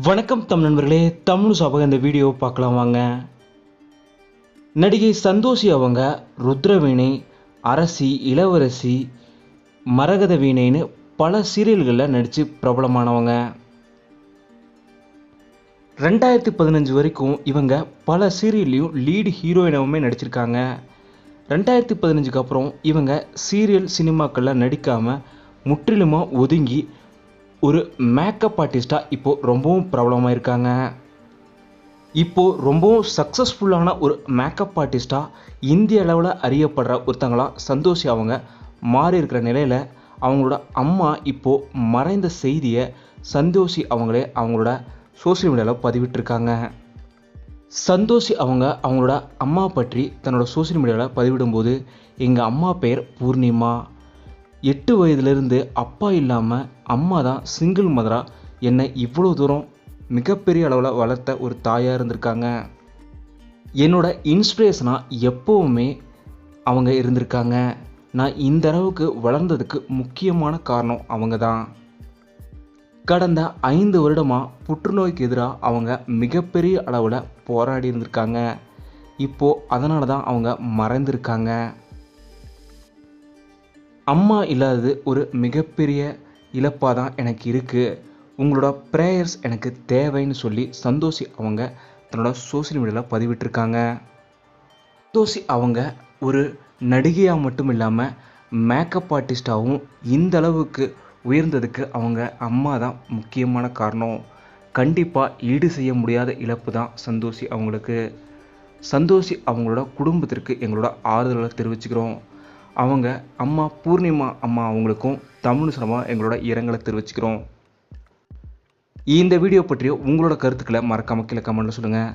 வணக்கம் தமிழ் நண்பர்களே தமிழ் சபக இந்த வீடியோ பார்க்கலாம் வாங்க. நடிகை சந்தோஷி அவங்க ருத்ரவீணை அரசி இளவரசி மரகத வீணைன்னு பல சீரியல்களில் நடித்து பிரபலமானவங்க. ரெண்டாயிரத்தி பதினஞ்சு வரைக்கும் இவங்க பல சீரியல்லையும் லீடு ஹீரோயினாவுமே நடிச்சிருக்காங்க. ரெண்டாயிரத்தி பதினஞ்சுக்கு அப்புறம் இவங்க சீரியல் சினிமாக்களில் நடிக்காமல் முற்றிலுமாக ஒதுங்கி ஒரு மேக்கப் ஆர்டிஸ்ட்டாக இப்போது ரொம்பவும் பிரபலமாக இருக்காங்க இப்போது ரொம்பவும் சக்ஸஸ்ஃபுல்லான ஒரு மேக்கப் ஆர்டிஸ்ட்டாக இந்திய அளவில் அறியப்படுற ஒருத்தங்களாக சந்தோஷி அவங்க மாறி இருக்கிற நிலையில் அவங்களோட அம்மா இப்போது மறைந்த செய்தியை சந்தோஷி அவங்களே அவங்களோட சோஷியல் மீடியாவில் பதிவிட்டிருக்காங்க. சந்தோஷி அவங்க அவங்களோட அம்மா பற்றி தன்னோட சோஷியல் மீடியாவில் பதிவிடும்போது எங்கள் அம்மா பெயர் பூர்ணிமா. எட்டு வயதுலேருந்து அப்பா இல்லாமல் அம்மா தான் சிங்கிள் மதராக என்னை இவ்வளோ தூரம் மிகப்பெரிய அளவில் வளர்த்த ஒரு தாயாக இருந்திருக்காங்க. என்னோட இன்ஸ்பிரேஷனாக எப்போவுமே அவங்க இருந்திருக்காங்க. நான் இந்த அளவுக்கு வளர்ந்ததுக்கு முக்கியமான காரணம் அவங்க தான். கடந்த ஐந்து வருடமாக புற்றுநோய்க்கு எதிராக அவங்க மிகப்பெரிய அளவில் போராடி இருந்திருக்காங்க. இப்போது அதனால தான் அவங்க மறைந்திருக்காங்க. அம்மா இல்லாதது ஒரு மிகப்பெரிய இழப்பாக தான் எனக்கு இருக்குது உங்களோட ப்ரேயர்ஸ் எனக்கு தேவைன்னு சொல்லி சந்தோஷி அவங்க தன்னோட சோஷியல் மீடியாவில் பதிவிட்டிருக்காங்க. சந்தோஷி அவங்க ஒரு நடிகையாக மட்டும் இல்லாமல் மேக்கப் ஆர்டிஸ்டாகவும் இந்த அளவுக்கு உயர்ந்ததுக்கு அவங்க அம்மா தான் முக்கியமான காரணம். கண்டிப்பாக ஈடு செய்ய முடியாத இழப்பு தான் சந்தோஷி அவங்களுக்கு. சந்தோஷி அவங்களோட குடும்பத்திற்கு எங்களோட ஆறுதலை தெரிவிச்சுக்கிறோம். அவங்க அம்மா பூர்ணிமா அம்மா அவங்களுக்கும் தமிழ் சிரமமாக எங்களோட இரங்கலை தெரிவிச்சுக்கிறோம். இந்த வீடியோ பற்றிய உங்களோட கருத்துக்களை மறக்காமல் கீழே கமெண்ட்டில் சொல்லுங்கள்